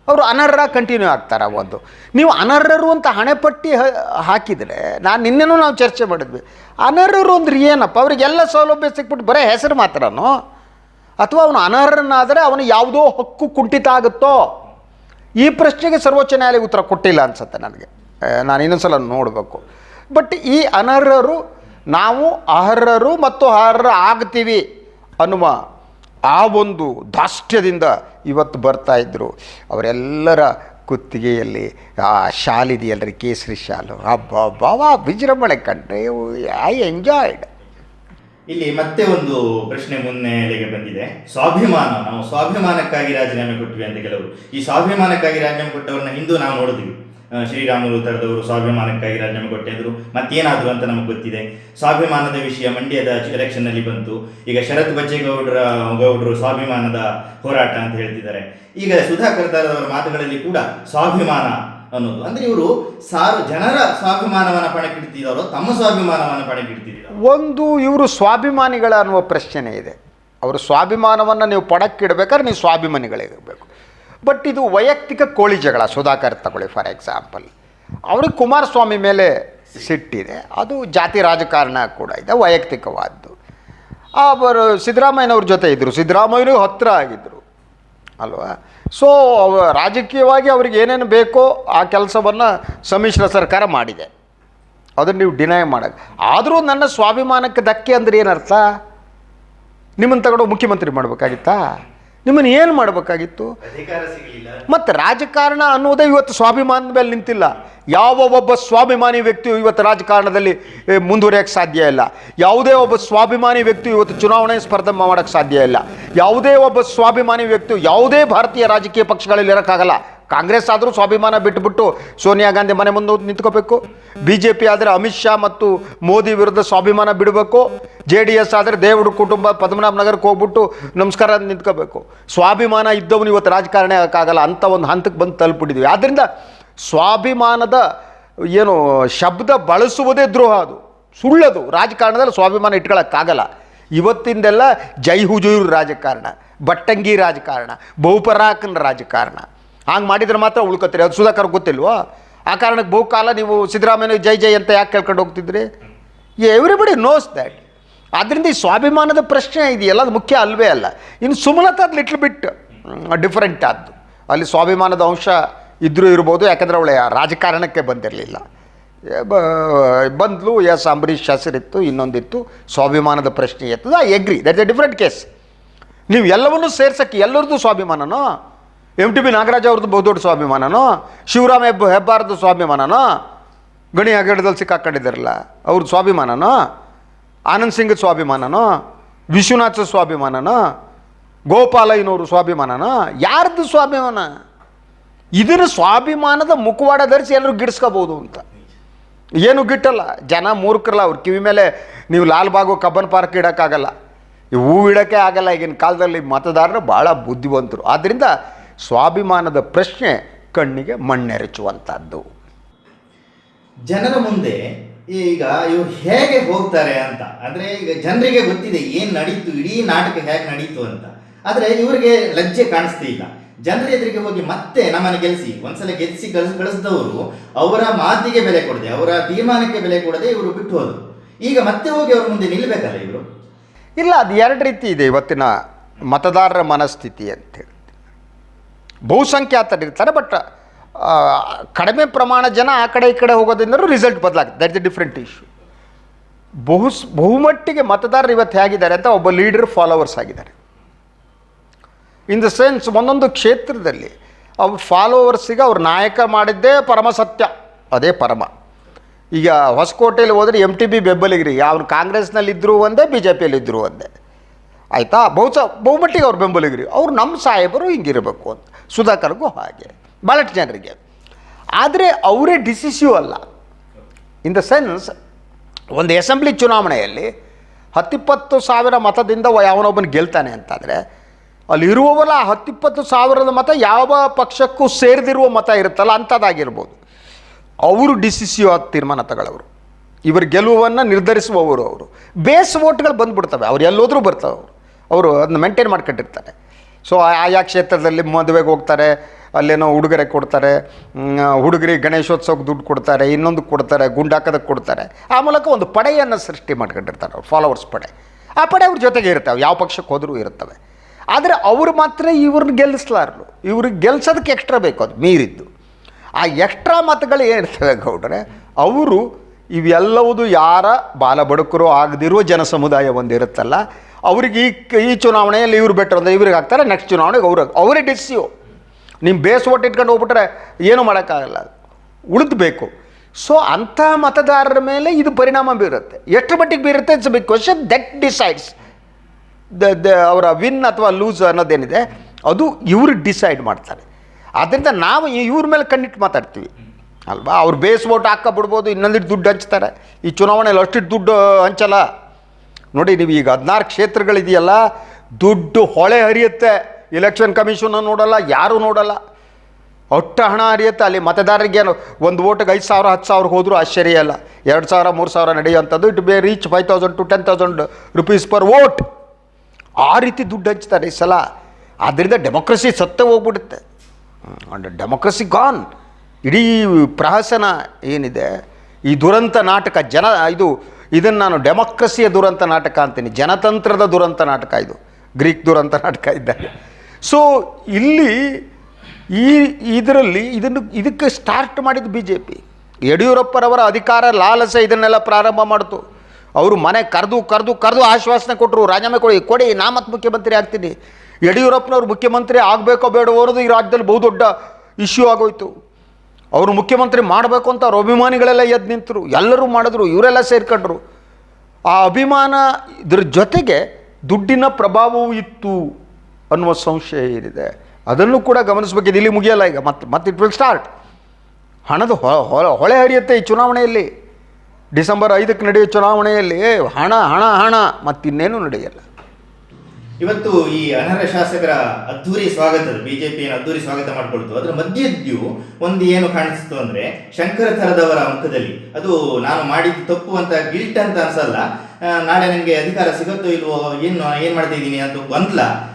ಅವರು ಅನರ್ಹ ಕಂಟಿನ್ಯೂ ಆಗ್ತಾರೆ ಒಂದು. ನೀವು ಅನರ್ಹರು ಅಂತ ಹಣೆಪಟ್ಟಿ ಹಾಕಿದರೆ ನಾನು ನಿನ್ನೆನೂ ನಾವು ಚರ್ಚೆ ಮಾಡಿದ್ವಿ. ಅನರ್ಹರು ಅಂದ್ರೆ ಏನಪ್ಪ? ಅವರಿಗೆಲ್ಲ ಸೌಲಭ್ಯ ಸಿಕ್ಬಿಟ್ಟು ಬರೀ ಹೆಸರು ಮಾತ್ರನೋ? ಅಥವಾ ಅವನು ಅನರ್ಹನಾದರೆ ಅವನು ಯಾವುದೋ ಹಕ್ಕು ಕುಂಠಿತ ಆಗುತ್ತೋ? ಈ ಪ್ರಶ್ನೆಗೆ ಸರ್ವೋಚ್ಚ ನ್ಯಾಯಾಲಯ ಉತ್ತರ ಕೊಟ್ಟಿಲ್ಲ ಅನ್ಸುತ್ತೆ ನನಗೆ. ನಾನು ಇನ್ನೊಂದ್ಸಲ ನೋಡಬೇಕು. ಬಟ್ ಈ ಅನರ್ಹರು, ನಾವು ಅರ್ಹರು ಮತ್ತು ಅರ್ಹ ಆಗ್ತೀವಿ ಅನ್ನುವ ಆ ಒಂದು ದಾಷ್ಟ್ಯದಿಂದ ಇವತ್ತು ಬರ್ತಾ ಇದ್ದರು ಅವರೆಲ್ಲರ ಕುತ್ತಿಗೆಯಲ್ಲಿ, ಆ ಶಾಲ್ ಕೇಸರಿ ಶಾಲು. ಹಬ್ಬ ಹಬ್ಬ ವಿಜೃಂಭಣೆ ಕಂಡ್ರೆ ಐ ಎಂಜಾಯ್ಡ್. ಇಲ್ಲಿ ಮತ್ತೆ ಒಂದು ಪ್ರಶ್ನೆ ಮುನ್ನೆಲೆಗೆ ಬಂದಿದೆ. ಸ್ವಾಭಿಮಾನ, ನಾವು ಸ್ವಾಭಿಮಾನಕ್ಕಾಗಿ ರಾಜೀನಾಮೆ ಕೊಟ್ವಿ ಅಂತ ಕೆಲವರು. ಈ ಸ್ವಾಭಿಮಾನಕ್ಕಾಗಿ ರಾಜೀನಾಮೆ ಕೊಟ್ಟವರನ್ನ ಹಿಂದೂ ನಾವು ನೋಡಿದ್ವಿ. ಶ್ರೀರಾಮುಲು ತರದವರು ಸ್ವಾಭಿಮಾನಕ್ಕಾಗಿ ರಾಜೀನಾಮೆ ಕೊಟ್ಟಿದ್ರು ಮತ್ತೇನಾದ್ರು ಅಂತ ನಮಗೆ ಗೊತ್ತಿದೆ. ಸ್ವಾಭಿಮಾನದ ವಿಷಯ ಮಂಡ್ಯದ ಎಲೆಕ್ಷನ್ನಲ್ಲಿ ಬಂತು. ಈಗ ಶರತ್ ಬಚ್ಚೇಗೌಡರ ಗೌಡರು ಸ್ವಾಭಿಮಾನದ ಹೋರಾಟ ಅಂತ ಹೇಳ್ತಿದ್ದಾರೆ. ಈಗ ಸುಧಾಕರ್ ತರದವರ ಮಾತುಗಳಲ್ಲಿ ಕೂಡ ಸ್ವಾಭಿಮಾನ ಅನ್ನೋದು. ಅಂದ್ರೆ ಇವರು ಸಾರು ಜನರ ಸ್ವಾಭಿಮಾನವನ್ನ ಪಣಕ್ಕಿಡ್ತಿದ್ದಾರೋ ತಮ್ಮ ಸ್ವಾಭಿಮಾನವನ್ನ ಪಣಕ್ಕಿಡ್ತಿದ್ದಾರೋ ಒಂದು ಇವರು ಸ್ವಾಭಿಮಾನಿಗಳ ಅನ್ನುವ ಪ್ರಶ್ನೆ ಇದೆ. ಅವರು ಸ್ವಾಭಿಮಾನವನ್ನು ನೀವು ಪಡಕ್ಕಿಡ್ಬೇಕಾದ್ರೆ ನೀವು ಸ್ವಾಭಿಮಾನಿಗಳಿರಬೇಕು. ಬಟ್ ಇದು ವೈಯಕ್ತಿಕ ಕೋಳಿ ಜಗಳ ಸುಧಾಕರ್ ತಗೊಳ್ಳಿ ಫಾರ್ ಎಕ್ಸಾಂಪಲ್ ಅವ್ರಿಗೆ ಕುಮಾರಸ್ವಾಮಿ ಮೇಲೆ ಸಿಟ್ಟಿದೆ. ಅದು ಜಾತಿ ರಾಜಕಾರಣ ಕೂಡ ಇದೆ ವೈಯಕ್ತಿಕವಾದ್ದು. ಅವರು ಸಿದ್ದರಾಮಯ್ಯನವ್ರ ಜೊತೆ ಇದ್ದರು ಸಿದ್ದರಾಮಯ್ಯನೂ ಹತ್ತಿರ ಆಗಿದ್ದರು ಅಲ್ವಾ? ಸೊ ರಾಜಕೀಯವಾಗಿ ಅವ್ರಿಗೆ ಏನೇನು ಬೇಕೋ ಆ ಕೆಲಸವನ್ನು ಸಮ್ಮಿಶ್ರ ಸರ್ಕಾರ ಮಾಡಿದೆ. ಅದನ್ನು ನೀವು ಡಿನೈ ಮಾಡೋಕ್ಕೆ ಆದರೂ ನನ್ನ ಸ್ವಾಭಿಮಾನಕ್ಕೆ ಧಕ್ಕೆ ಅಂದ್ರೆ ಏನರ್ಥ? ನಿಮ್ಮನ್ನು ತಗೊಂಡು ಮುಖ್ಯಮಂತ್ರಿ ಮಾಡಬೇಕಾಗಿತ್ತಾ? ನಿಮ್ಮನ್ನು ಏನು ಮಾಡಬೇಕಾಗಿತ್ತು? ಮತ್ತು ರಾಜಕಾರಣ ಅನ್ನೋದೇ ಇವತ್ತು ಸ್ವಾಭಿಮಾನದ ಮೇಲೆ ನಿಂತಿಲ್ಲ. ಯಾವ ಒಬ್ಬ ಸ್ವಾಭಿಮಾನಿ ವ್ಯಕ್ತಿಯು ಇವತ್ತು ರಾಜಕಾರಣದಲ್ಲಿ ಮುಂದುವರಿಯೋಕ್ಕೆ ಸಾಧ್ಯ ಇಲ್ಲ. ಯಾವುದೇ ಒಬ್ಬ ಸ್ವಾಭಿಮಾನಿ ವ್ಯಕ್ತಿಯು ಇವತ್ತು ಚುನಾವಣೆ ಸ್ಪರ್ಧೆ ಮಾಡೋಕ್ಕೆ ಸಾಧ್ಯ ಇಲ್ಲ. ಯಾವುದೇ ಒಬ್ಬ ಸ್ವಾಭಿಮಾನಿ ವ್ಯಕ್ತಿಯು ಯಾವುದೇ ಭಾರತೀಯ ರಾಜಕೀಯ ಪಕ್ಷಗಳಲ್ಲಿ ಇರೋಕ್ಕಾಗಲ್ಲ. ಕಾಂಗ್ರೆಸ್ ಆದರೂ ಸ್ವಾಭಿಮಾನ ಬಿಟ್ಟುಬಿಟ್ಟು ಸೋನಿಯಾ ಗಾಂಧಿ ಮನೆ ಮುಂದೆ ನಿಂತ್ಕೋಬೇಕು. ಬಿ ಜೆ ಪಿ ಆದರೆ ಅಮಿತ್ ಶಾ ಮತ್ತು ಮೋದಿ ವಿರುದ್ಧ ಸ್ವಾಭಿಮಾನ ಬಿಡಬೇಕು. ಜೆ ಡಿ ಎಸ್ ಆದರೆ ದೇವಡು ಕುಟುಂಬ ಪದ್ಮನಾಭ ನಗರಕ್ಕೆ ಹೋಗ್ಬಿಟ್ಟು ನಮಸ್ಕಾರ ನಿಂತ್ಕೋಬೇಕು. ಸ್ವಾಭಿಮಾನ ಇದ್ದವನು ಇವತ್ತು ರಾಜಕಾರಣ ಆಗೋಕ್ಕಾಗಲ್ಲ ಅಂತ ಒಂದು ಹಂತಕ್ಕೆ ಬಂದು ತಲುಪಿಟ್ಟಿದ್ವಿ ಆದ್ದರಿಂದ ಸ್ವಾಭಿಮಾನದ ಏನು ಶಬ್ದ ಬಳಸುವುದೇ ದ್ರೋಹ ಅದು. ಸುಳ್ಳದು. ರಾಜಕಾರಣದಲ್ಲಿ ಸ್ವಾಭಿಮಾನ ಇಟ್ಕೊಳ್ಳೋಕ್ಕಾಗಲ್ಲ ಇವತ್ತಿಂದೆಲ್ಲ ಜೈ ಹುಜೂರು ರಾಜಕಾರಣ, ಬಟ್ಟಂಗಿ ರಾಜಕಾರಣ ಬಹುಪರಾಕನ ರಾಜಕಾರಣ. ಹಂಗೆ ಮಾಡಿದ್ರೆ ಮಾತ್ರ ಉಳ್ಕೊತೀರಿ. ಅದು ಸುಧಾಕರ್ ಗೊತ್ತಿಲ್ವೋ? ಆ ಕಾರಣಕ್ಕೆ ಬಹುಕಾಲ ನೀವು ಸಿದ್ದರಾಮಯ್ಯ ಜೈ ಜೈ ಅಂತ ಯಾಕೆ ಕೇಳ್ಕೊಂಡು ಹೋಗ್ತಿದ್ರಿ? ಎವ್ರಿಬಡಿ ನೋಸ್ ದ್ಯಾಟ್ ಆದ್ದರಿಂದ ಈ ಸ್ವಾಭಿಮಾನದ ಪ್ರಶ್ನೆ ಇದೆಯಲ್ಲ, ಅದು ಮುಖ್ಯ ಅಲ್ವೇ ಅಲ್ಲ. ಇನ್ನು ಸುಮಲತಾ ಅದು ಲಿಟ್ಲ್ ಬಿಟ್ ಡಿಫ್ರೆಂಟ್ ಆದ್ದು. ಅಲ್ಲಿ ಸ್ವಾಭಿಮಾನದ ಅಂಶ ಇದ್ದರೂ ಇರ್ಬೋದು, ಯಾಕಂದರೆ ಅವಳೆ ರಾಜಕಾರಣಕ್ಕೆ ಬಂದಿರಲಿಲ್ಲ. ಬಂದ್ಲು, ಎಸ್, ಅಂಬರೀಷ್ ಹೆಸರಿತ್ತು, ಇನ್ನೊಂದಿತ್ತು, ಸ್ವಾಭಿಮಾನದ ಪ್ರಶ್ನೆ ಇರ್ತದೆ. I agree that's a different case ನೀವು ಎಲ್ಲವನ್ನೂ ಸೇರ್ಸಕ್ಕೆ ಎಲ್ಲರದ್ದು ಸ್ವಾಭಿಮಾನನೋ? ಎಂ ಟಿ ಬಿ ನಾಗರಾಜ್ ಅವ್ರದ್ದು ಬಹುದೊಡ್ಡ ಸ್ವಾಭಿಮಾನನೋ? ಶಿವರಾಮ ಹೆಬ್ಬ, ಹೆಬ್ಬಾರದ್ದು ಸ್ವಾಭಿಮಾನನೋ? ಗಣಿ ಹಗಡದಲ್ಲಿ ಸಿಕ್ಕಾಕೊಂಡಿದ್ದಾರಲ್ಲ, ಅವ್ರದ್ದು ಸ್ವಾಭಿಮಾನನೋ? ಆನಂದ್ ಸಿಂಗ್ ಸ್ವಾಭಿಮಾನನೋ? ವಿಶ್ವನಾಥ ಸ್ವಾಭಿಮಾನನೋ? ಗೋಪಾಲಯ್ಯನವರು ಸ್ವಾಭಿಮಾನನೋ? ಯಾರ್ದು ಸ್ವಾಭಿಮಾನ? ಇದನ್ನು ಸ್ವಾಭಿಮಾನದ ಮುಖವಾಡ ಧರಿಸಿ ಎಲ್ಲರೂ ಗಿಡಿಸ್ಕೋಬೋದು ಅಂತ. ಏನು ಗಿಟ್ಟಲ್ಲ. ಜನ ಮೂರ್ಖರಲ್ಲ, ಅವ್ರ ಕಿವಿ ಮೇಲೆ ನೀವು ಲಾಲ್ಬಾಗು ಕಬ್ಬನ್ ಪಾರ್ಕ್ ಇಡೋಕ್ಕಾಗಲ್ಲ. ಈ ಹೂ ಇಡೋಕ್ಕೆ ಆಗಲ್ಲ, ಈಗಿನ ಕಾಲದಲ್ಲಿ ಮತದಾರರು ಭಾಳ ಬುದ್ಧಿವಂತರು. ಆದ್ದರಿಂದ ಸ್ವಾಭಿಮಾನದ ಪ್ರಶ್ನೆ ಕಣ್ಣಿಗೆ ಮಣ್ಣೆರಚುವಂಥದ್ದು ಜನರ ಮುಂದೆ ಈಗ ಇವ್ರು ಹೇಗೆ ಹೋಗ್ತಾರೆ ಅಂತ. ಅಂದ್ರೆ ಈಗ ಜನರಿಗೆ ಗೊತ್ತಿದೆ ಏನು ನಡೀತು, ಇಡೀ ನಾಟಕ ಹೇಗೆ ನಡೀತು ಅಂತ. ಆದರೆ ಇವರಿಗೆ ಲಜ್ಜೆ ಕಾಣಿಸ್ತಿಲ್ಲ ಜನರ ಎದುರಿಗೆ ಹೋಗಿ ಮತ್ತೆ ನಮ್ಮನ್ನು ಗೆಲ್ಲಿಸಿ ಒಂದ್ಸಲ ಗೆಲ್ಲಿಸಿ ಕಳಿಸ್, ಕಳಿಸಿದವರು ಅವರ ಮಾತಿಗೆ ಬೆಲೆ ಕೊಡದೆ, ಅವರ ತೀರ್ಮಾನಕ್ಕೆ ಬೆಲೆ ಕೊಡದೆ ಇವರು ಬಿಟ್ಟು ಹೋದರು. ಈಗ ಮತ್ತೆ ಹೋಗಿ ಅವ್ರ ಮುಂದೆ ನಿಲ್ಲಬೇಕಲ್ಲ ಇವರು? ಇಲ್ಲ, ಅದು ಎರಡು ರೀತಿ ಇದೆ ಇವತ್ತಿನ ಮತದಾರರ ಮನಸ್ಥಿತಿ ಅಂತ ಅಂತೇಳಿ ಬಹುಸಂಖ್ಯಾತರಿರ್ತಾರೆ ಬಟ್ ಕಡಿಮೆ ಪ್ರಮಾಣ ಜನ ಆ ಕಡೆ ಈ ಕಡೆ ಹೋಗೋದ್ರಿಂದ ರಿಸಲ್ಟ್ ಬದಲಾಗುತ್ತೆ. ದಟ್ ಇಸ್ ಡಿಫ್ರೆಂಟ್ ಇಶ್ಯೂ ಬಹು ಬಹುಮಟ್ಟಿಗೆ ಮತದಾರರು ಇವತ್ತು ಹೇಗಿದ್ದಾರೆ ಅಂತ ಒಬ್ಬ ಲೀಡರ್ ಫಾಲೋವರ್ಸ್ ಆಗಿದ್ದಾರೆ. ಇನ್ ದ ಸೆನ್ಸ್ ಒಂದೊಂದು ಕ್ಷೇತ್ರದಲ್ಲಿ ಅವ್ರ ಫಾಲೋವರ್ಸಿಗೆ ಅವ್ರ ನಾಯಕ ಮಾಡಿದ್ದೇ ಪರಮ ಸತ್ಯ, ಅದೇ ಪರಮ. ಈಗ ಹೊಸಕೋಟೆಯಲ್ಲಿ ಹೋದರೆ ಎಂ ಟಿ ಬಿ ಬೆಂಬಲಿಗರಿ ಅವ್ರು ಕಾಂಗ್ರೆಸ್ನಲ್ಲಿ ಇದ್ದರೂ ಒಂದೇ ಬಿ ಜೆ ಪಿಯಲ್ಲಿ ಇದ್ದರೂ ಒಂದೇ. ಆಯಿತಾ? ಬಹುಸ ಬಹುಮಟ್ಟಿಗೆ ಅವ್ರು ಬೆಂಬಲಿಗರಿ. ಅವ್ರು ನಮ್ಮ ಸಾಹೇಬರು ಹಿಂಗಿರಬೇಕು ಅಂತ. ಸುಧಾಕರ್ಗೂ ಹಾಗೆ. ಭಾಳಷ್ಟು ಜನರಿಗೆ. ಆದರೆ ಅವರೇ ಡಿಸಿಸಿವ್ ಅಲ್ಲ. ಇನ್ ದ ಸೆನ್ಸ್ ಒಂದು ಅಸೆಂಬ್ಲಿ ಚುನಾವಣೆಯಲ್ಲಿ ಹತ್ತಿಪ್ಪತ್ತು ಸಾವಿರ ಮತದಿಂದ ಯಾವನೊಬ್ಬನ ಗೆಲ್ತಾನೆ ಅಂತಾದರೆ ಅಲ್ಲಿರುವವಲ್ಲ ಹತ್ತಿಪ್ಪತ್ತು ಸಾವಿರದ ಮತ ಯಾವ ಪಕ್ಷಕ್ಕೂ ಸೇರಿದಿರುವ ಮತ ಇರುತ್ತಲ್ಲ ಅಂಥದ್ದಾಗಿರ್ಬೋದು. ಅವರು ಡಿಸಿಸಿವ್ ಆದ ತೀರ್ಮಾನ ತಗೊಳ್ಳೋರು. ಇವರು ಗೆಲುವನ್ನು ನಿರ್ಧರಿಸುವವರು ಅವರು. ಬೇಸ್ ಓಟ್ಗಳು ಬಂದುಬಿಡ್ತವೆ. ಅವ್ರು ಎಲ್ಲೋದ್ರೂ ಬರ್ತವೆ ಅವರು. ಅವರು ಅದನ್ನ ಮೇಂಟೈನ್ ಮಾಡ್ಕೊಂಡಿರ್ತಾರೆ. ಸೊ ಆಯಾ ಕ್ಷೇತ್ರದಲ್ಲಿ ಮದುವೆಗೆ ಹೋಗ್ತಾರೆ. ಅಲ್ಲೇನೋ ಉಡುಗೊರೆ ಕೊಡ್ತಾರೆ ಹುಡುಗರಿ ಗಣೇಶೋತ್ಸವಕ್ಕೆ ದುಡ್ಡು ಕೊಡ್ತಾರೆ, ಇನ್ನೊಂದು ಕೊಡ್ತಾರೆ, ಗುಂಡಾಕದಕ್ಕೆ ಕೊಡ್ತಾರೆ. ಆ ಮೂಲಕ ಒಂದು ಪಡೆಯನ್ನು ಸೃಷ್ಟಿ ಮಾಡ್ಕೊಂಡಿರ್ತಾರೆ ಅವ್ರು ಫಾಲೋವರ್ಸ್ ಪಡೆ. ಆ ಪಡೆ ಅವ್ರ ಜೊತೆಗೆ ಇರ್ತವೆ, ಯಾವ ಪಕ್ಷಕ್ಕೆ ಹೋದರೂ ಇರ್ತವೆ. ಆದರೆ ಅವರು ಮಾತ್ರ ಇವ್ರನ್ನ ಗೆಲ್ಲಿಸ್ಲಾರರು. ಇವ್ರಿಗೆ ಗೆಲ್ಸೋದಕ್ಕೆ ಎಕ್ಸ್ಟ್ರಾ ಬೇಕು ಅದು, ಮೀರಿದ್ದು. ಆ ಎಕ್ಸ್ಟ್ರಾ ಮತಗಳು ಏನಿರ್ತವೆ ಗೌಡ್ರೆ, ಅವರು ಇವೆಲ್ಲವುದು ಯಾರ ಬಾಲ ಬಡುಕರು ಆಗದಿರುವ ಜನ ಸಮುದಾಯ ಒಂದಿರುತ್ತಲ್ಲ, ಅವ್ರಿಗೆ ಈ ಈ ಚುನಾವಣೆಯಲ್ಲಿ ಇವ್ರು ಬೆಟ್ರ್ ಅಂದರೆ ಇವ್ರಿಗೆ ಹಾಕ್ತಾರೆ ನೆಕ್ಸ್ಟ್ ಚುನಾವಣೆಗೆ ಅವ್ರಿಗೆ ಅವರೇ ಡಿಸಿಯು ನಿಮ್ಮ ಬೇಸ್ ಓಟ್ ಇಟ್ಕೊಂಡು ಹೋಗ್ಬಿಟ್ರೆ ಏನೂ ಮಾಡೋಕ್ಕಾಗಲ್ಲ. ಉಳಿದ್ಬೇಕು. ಸೊ ಅಂಥ ಮತದಾರರ ಮೇಲೆ ಇದು ಪರಿಣಾಮ ಬೀರುತ್ತೆ. ಎಷ್ಟು ಮಟ್ಟಿಗೆ ಬೀರುತ್ತೆ? It's big question that decides the the ಅವರ ವಿನ್ ಅಥವಾ ಲೂಸ್ ಅನ್ನೋದೇನಿದೆ. ಅದು ಇವರು ಡಿಸೈಡ್ ಮಾಡ್ತಾರೆ. ಆದ್ದರಿಂದ ನಾವು ಇವ್ರ ಮೇಲೆ ಕಣ್ಣಿಟ್ಟು ಮಾತಾಡ್ತೀವಿ. ಅಲ್ವಾ? ಅವ್ರು ಬೇಸ್ ಓಟ್ ಹಾಕಬಿಡ್ಬೋದು ಇನ್ನೊಂದಿಟ್ಟು ದುಡ್ಡು ಹಂಚ್ತಾರೆ. ಈ ಚುನಾವಣೆಯಲ್ಲಿ ಅಷ್ಟಿಟ್ಟು ದುಡ್ಡು ಹಂಚಲ್ಲ. ನೋಡಿ, ನೀವು ಈಗ ಹದಿನಾರು ಕ್ಷೇತ್ರಗಳಿದೆಯಲ್ಲ, ದುಡ್ಡು ಹೊಳೆ ಹರಿಯುತ್ತೆ. ಎಲೆಕ್ಷನ್ ಕಮಿಷನ್ ನೋಡಲ್ಲ, ಯಾರೂ ನೋಡಲ್ಲ. ಒಟ್ಟು ಹಣ ಹರಿಯುತ್ತೆ, ಅಲ್ಲಿ ಮತದಾರರಿಗೆ ಒಂದು ಓಟಿಗೆ ಐದು ಸಾವಿರ, ಹತ್ತು ಸಾವಿರ ಹೋದರೂ ಆಶ್ಚರ್ಯ ಇಲ್ಲ. ಎರಡು ಸಾವಿರ, ಮೂರು ಸಾವಿರ ನಡೆಯುವಂಥದ್ದು it may reach five thousand to ten thousand rupees per vote ಆ ರೀತಿ ದುಡ್ಡು ಹಂಚ್ತಾರೆ ಈ ಸಲ. ಆದ್ದರಿಂದ ಡೆಮೊಕ್ರಸಿ ಸತ್ತೇ ಹೋಗ್ಬಿಡುತ್ತೆ. ಅಂಡ್ ಡೆಮೊಕ್ರಸಿ ಗಾನ್ ಇಡೀ ಪ್ರಹಸನ ಏನಿದೆ, ಈ ದುರಂತ ನಾಟಕ, ಜನ, ಇದು, ಇದನ್ನು ನಾನು ಡೆಮೊಕ್ರಸಿಯ ದುರಂತ ನಾಟಕ ಅಂತೀನಿ. ಜನತಂತ್ರದ ದುರಂತ ನಾಟಕ ಇದು. ಗ್ರೀಕ್ ದುರಂತ ನಾಟಕ ಇದ್ದಾಗ ಸೊ ಇಲ್ಲಿ ಈ, ಇದರಲ್ಲಿ ಇದನ್ನು, ಇದಕ್ಕೆ ಸ್ಟಾರ್ಟ್ ಮಾಡಿದ್ದು ಬಿ ಜೆ ಪಿ ಯಡಿಯೂರಪ್ಪನವರ ಅಧಿಕಾರ ಲಾಲಸೆ ಇದನ್ನೆಲ್ಲ ಪ್ರಾರಂಭ ಮಾಡಿತು. ಅವರು ಮನೆ ಕರೆದು ಕರೆದು ಕರೆದು ಆಶ್ವಾಸನೆ ಕೊಟ್ಟರು ರಾಜೀನಾಮೆ ಕೊಡಿ ಕೊಡಿ, ನಾ ಮುಖ್ಯಮಂತ್ರಿ ಆಗ್ತೀನಿ. ಯಡಿಯೂರಪ್ಪನವ್ರು ಮುಖ್ಯಮಂತ್ರಿ ಆಗಬೇಕೋ ಬೇಡವೋ ಅನ್ನೋದು ಈ ರಾಜ್ಯದಲ್ಲಿ ಬಹುದೊಡ್ಡ ಇಶ್ಯೂ ಆಗೋಯ್ತು. ಅವರು ಮುಖ್ಯಮಂತ್ರಿ ಮಾಡಬೇಕು ಅಂತ ಅವ್ರ ಅಭಿಮಾನಿಗಳೆಲ್ಲ ಎದ್ದು ನಿಂತರು. ಎಲ್ಲರೂ ಮಾಡಿದ್ರು, ಇವರೆಲ್ಲ ಸೇರ್ಕೊಂಡ್ರು. ಆ ಅಭಿಮಾನ ಇದ್ರ ಜೊತೆಗೆ ದುಡ್ಡಿನ ಪ್ರಭಾವವೂ ಇತ್ತು. ಅನ್ನುವ ಸಂಶಯ ಏನಿದೆ? ಅದನ್ನು ಕೂಡ ಗಮನಿಸಬೇಕಿದೆ ಇಲ್ಲಿ ಮುಗಿಯಲ್ಲ ಈಗ. ಮತ್ತೆ ಮತ್ತೆ ಇಟ್ ವಿಲ್ ಸ್ಟಾರ್ಟ್ ಹಣದ ಹೊಳೆ ಹರಿಯುತ್ತೆ ಈ ಚುನಾವಣೆಯಲ್ಲಿ. ಡಿಸೆಂಬರ್ ಐದಕ್ಕೆ ನಡೆಯುವ ಚುನಾವಣೆಯಲ್ಲಿ. ಹಣ ಹಣ ಹಣ. ಮತ್ತಿನ್ನೇನು ನಡೆಯಲ್ಲ. ಇವತ್ತು ಈ ಅನರ್ಹ ಶಾಸಕರ ಅದ್ದೂರಿ ಸ್ವಾಗತ ಬಿಜೆಪಿಯನ್ನು ಅದ್ಧೂರಿ ಸ್ವಾಗತ ಮಾಡಿಕೊಳ್ತು. ಅದರ ಮಧ್ಯದ್ದು ಒಂದು ಏನು ಕಾಣಿಸ್ತು ಅಂದ್ರೆ ಶಂಕರ ಥರದವರ ಮುಖದಲ್ಲಿ. ಅದು ನಾನು ಮಾಡಿದ ತಪ್ಪು ಅಂತ ಗಿಲ್ಟ್ ಅಂತ ಅನ್ಸಲ್ಲ. ನಾಳೆ ನನಗೆ ಅಧಿಕಾರ ಸಿಗುತ್ತೋ ಇಲ್ವೋ ಏನು ಏನು ಮಾಡ್ತಾ ಇದ್ದೀನಿ ಅಂತ ಗೊಂದಲ ಆ,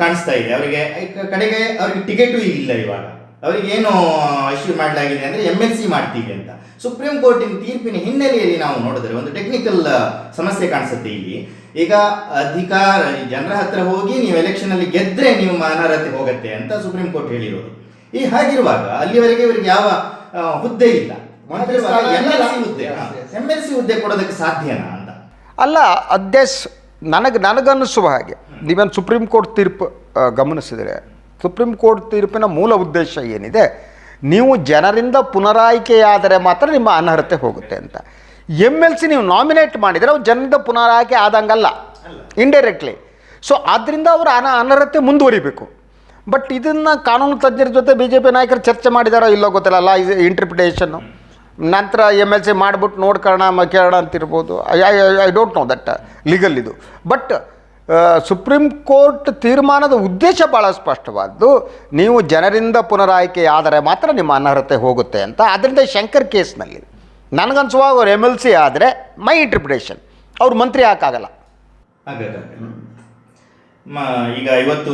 ಕಾಣಿಸ್ತಾ ಇದೆ. ಅವರಿಗೆ ಕಡೆಗೆ ಅವರಿಗೆ ಟಿಕೆಟು ಇಲ್ಲ ಇವಾಗ. ಅವರಿಗೆ ಏನು ಇಶ್ಯೂ ಮಾಡಲಾಗಿದೆ ಅಂದ್ರೆ ಎಂ ಎಲ್ ಸಿ ಮಾಡ್ತೀವಿ ಅಂತ. ಸುಪ್ರೀಂ ಕೋರ್ಟಿನ ತೀರ್ಪಿನ ಹಿನ್ನೆಲೆಯಲ್ಲಿ ನಾವು ನೋಡಿದ್ರೆ ಒಂದು ಟೆಕ್ನಿಕಲ್ ಸಮಸ್ಯೆ ಕಾಣಿಸುತ್ತೆ ಇಲ್ಲಿ. ಈಗ ಅಧಿಕಾರ ಜನರ ಹತ್ರ ಹೋಗಿ ನೀವು ಎಲೆಕ್ಷನ್ ಅಲ್ಲಿ ಗೆದ್ರೆ ನೀವು ಅನರ್ಹತೆ ಹೋಗುತ್ತೆ ಅಂತ ಸುಪ್ರೀಂ ಕೋರ್ಟ್ ಹೇಳಿರೋದು. ಈ ಹಾಗಿರುವಾಗ ಅಲ್ಲಿವರೆಗೆ ಇವರಿಗೆ ಯಾವ ಹುದ್ದೆ ಇಲ್ಲ. ಎಂ ಎಲ್ ಸಿ ಹುದ್ದೆ. ಎಂ ಎಲ್ ಸಿ ಹುದ್ದೆ ಕೊಡೋದಕ್ಕೆ ಸಾಧ್ಯನಾ ಅಂತ. ಅಲ್ಲ ಅಧ್ಯಕ್ಷ ನನಗೆ ನನಗನ್ನಿಸುವ ಹಾಗೆ. ನೀವೇನು ಸುಪ್ರೀಂ ಕೋರ್ಟ್ ತೀರ್ಪು ಗಮನಿಸಿದರೆ, ಸುಪ್ರೀಂ ಕೋರ್ಟ್ ತೀರ್ಪಿನ ಮೂಲ ಉದ್ದೇಶ ಏನಿದೆ, ನೀವು ಜನರಿಂದ ಪುನರಾಯ್ಕೆಯಾದರೆ ಮಾತ್ರ ನಿಮ್ಮ ಅನರ್ಹತೆ ಹೋಗುತ್ತೆ ಅಂತ. ಎಂ ಎಲ್ ಸಿ ನೀವು ನಾಮಿನೇಟ್ ಮಾಡಿದರೆ ಅವ್ರು ಜನರಿಂದ ಪುನರಾಯ್ಕೆ ಆದಂಗಲ್ಲ. ಇಂಡೈರೆಕ್ಟ್ಲಿ ಸೊ ಆದ್ದರಿಂದ ಅವರ ಅನ, ಅನರ್ಹತೆ ಮುಂದುವರಿಬೇಕು. ಬಟ್ ಇದನ್ನು ಕಾನೂನು ತಜ್ಞರ ಜೊತೆ ಬಿ ಜೆ ಪಿ ನಾಯಕರು ಚರ್ಚೆ ಮಾಡಿದಾರೋ ಇಲ್ಲೋ ಗೊತ್ತಿಲ್ಲ, ಲಾ ಇಸ್ ಇಂಟರ್ಪ್ರಿಟೇಷನ್ನು ನಂತರ ಎಂ ಎಲ್ ಸಿ ಮಾಡಿಬಿಟ್ಟು ನೋಡ್ಕೋಣ ಕೇಳೋಣ ಅಂತಿರ್ಬೋದು. I I don't know that legal ಇದು. ಬಟ್ ಸುಪ್ರೀಂ ಕೋರ್ಟ್ ತೀರ್ಮಾನದ ಉದ್ದೇಶ ಭಾಳ ಸ್ಪಷ್ಟವಾದ್ದು. ನೀವು ಜನರಿಂದ ಪುನರಾಯ್ಕೆ ಆದರೆ ಮಾತ್ರ ನಿಮ್ಮ ಅನರ್ಹತೆ ಹೋಗುತ್ತೆ ಅಂತ. ಅದರಿಂದ ಶಂಕರ್ ಕೇಸ್ನಲ್ಲಿ ನನಗನ್ಸುವಾಗ ಅವ್ರು ಎಂ ಎಲ್ ಸಿ ಆದರೆ ಮೈ ಇಂಟರ್ಪ್ರಿಟೇಷನ್ ಅವ್ರು ಮಂತ್ರಿ ಹಾಕಾಗಲ್ಲ. ಈಗ ಇವತ್ತು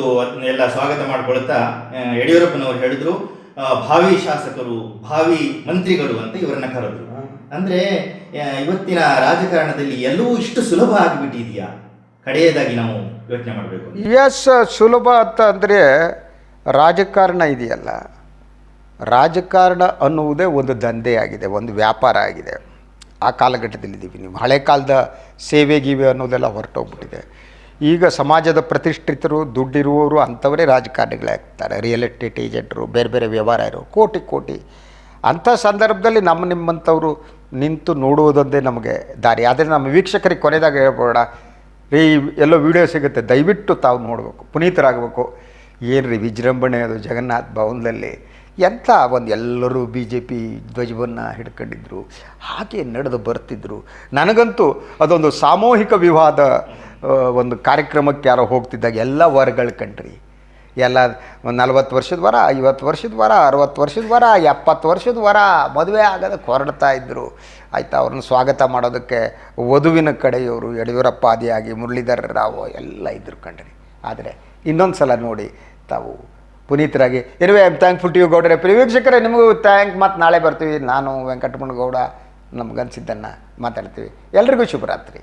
ಎಲ್ಲ ಸ್ವಾಗತ ಮಾಡ್ಕೊಳ್ತಾ ಯಡಿಯೂರಪ್ಪನವರು ಹೇಳಿದ್ರು ಭಾವಿ ಶಾಸಕರು ಭಾವಿ ಮಂತ್ರಿಗಳು ಅಂತ ಇವರನ್ನ ಕರೆದ್ರು. ಅಂದ್ರೆ ಇವತ್ತಿನ ರಾಜಕಾರಣದಲ್ಲಿ ಎಲ್ಲವೂ ಇಷ್ಟು ಸುಲಭ ಆಗಿಬಿಟ್ಟಿದೆಯಾ? ಕಡೆಯದಾಗಿ ನಾವು ಯೋಚನೆ ಮಾಡಬೇಕು ಎಸ್ ಸುಲಭ ಅಂತ ಅಂದರೆ ರಾಜಕಾರಣ ಇದೆಯಲ್ಲ. ರಾಜಕಾರಣ ಅನ್ನುವುದೇ ಒಂದು ದಂಧೆಯಾಗಿದೆ ಒಂದು ವ್ಯಾಪಾರ ಆಗಿದೆ. ಆ ಕಾಲಘಟ್ಟದಲ್ಲಿದ್ದೀವಿ ನೀವು. ಹಳೆ ಕಾಲದ ಸೇವೆ ಗೀವೆ ಅನ್ನೋದೆಲ್ಲ ಹೊರಟೋಗ್ಬಿಟ್ಟಿದೆ. ಈಗ ಸಮಾಜದ ಪ್ರತಿಷ್ಠಿತರು, ದುಡ್ಡಿರುವವರು ಅಂಥವರೇ ರಾಜಕಾರಣಿಗಳಾಗ್ತಾರೆ. ರಿಯಲ್ ಎಸ್ಟೇಟ್ ಏಜೆಂಟರು ಬೇರೆ ಬೇರೆ ವ್ಯವಹಾರ ಇರೋರು ಕೋಟಿ ಕೋಟಿ. ಅಂಥ ಸಂದರ್ಭದಲ್ಲಿ ನಮ್ಮ ನಿಮ್ಮಂಥವರು ನಿಂತು ನೋಡುವುದೊಂದೇ ನಮಗೆ ದಾರಿ. ಆದರೆ ನಮ್ಮ ವೀಕ್ಷಕರಿಗೆ ಕೊನೆದಾಗ ಹೇಳ್ಬೋಣ ರೀ, ಎಲ್ಲೋ ವಿಡಿಯೋ ಸಿಗುತ್ತೆ. ದಯವಿಟ್ಟು ತಾವು ನೋಡಬೇಕು. ಪುನೀತರಾಗಬೇಕು. ಏನು ರೀ ವಿಜೃಂಭಣೆ ಅದು ಜಗನ್ನಾಥ್ ಭವನದಲ್ಲಿ? ಎಂಥ ಒಂದು ಎಲ್ಲರೂ ಬಿ ಜೆ ಪಿ ಧ್ವಜವನ್ನು ಹಿಡ್ಕೊಂಡಿದ್ರು, ಹಾಗೆ ನಡೆದು ಬರ್ತಿದ್ರು. ನನಗಂತೂ ಅದೊಂದು ಸಾಮೂಹಿಕ ವಿವಾದ ಒಂದು ಕಾರ್ಯಕ್ರಮಕ್ಕೆ ಯಾರೋ ಹೋಗ್ತಿದ್ದಾಗ ಎಲ್ಲ ವರ್ಗಗಳ ಕಂಡ್ರಿ. ಎಲ್ಲ ಒಂದು ನಲ್ವತ್ತು ವರ್ಷದ ವರ, ಐವತ್ತು ವರ್ಷದ ವರ, ಅರವತ್ತು ವರ್ಷದ ವರ, ಎಪ್ಪತ್ತು ವರ್ಷದ ವರ ಮದುವೆ ಆಗೋದಕ್ಕೆ ಹೊರಡ್ತಾ ಇದ್ದರು ಆಯಿತಾ, ಅವ್ರನ್ನ ಸ್ವಾಗತ ಮಾಡೋದಕ್ಕೆ ವಧುವಿನ ಕಡೆಯವರು ಯಡಿಯೂರಪ್ಪ ಆದಿಯಾಗಿ ಮುರಳೀಧರ ರಾವ್ ಎಲ್ಲ ಇದ್ರು ಕಣ್ರಿ ಆದರೆ ಇನ್ನೊಂದು ಸಲ ನೋಡಿ ತಾವು ಪುನೀತರಾಗಿ. Anyway I am thankful to you ಗೌಡರೇ ಪ್ರಿಯ ನಿಮಗೂ ಥ್ಯಾಂಕ್ ಮತ್ತು ನಾಳೆ ಬರ್ತೀವಿ. ನಾನು ವೆಂಕಟಮಣ ಗೌಡ ನಮ್ಗನ್ಸಿದ್ದನ್ನು ಮಾತಾಡ್ತೀವಿ. ಎಲ್ರಿಗೂ ಶುಭರಾತ್ರಿ.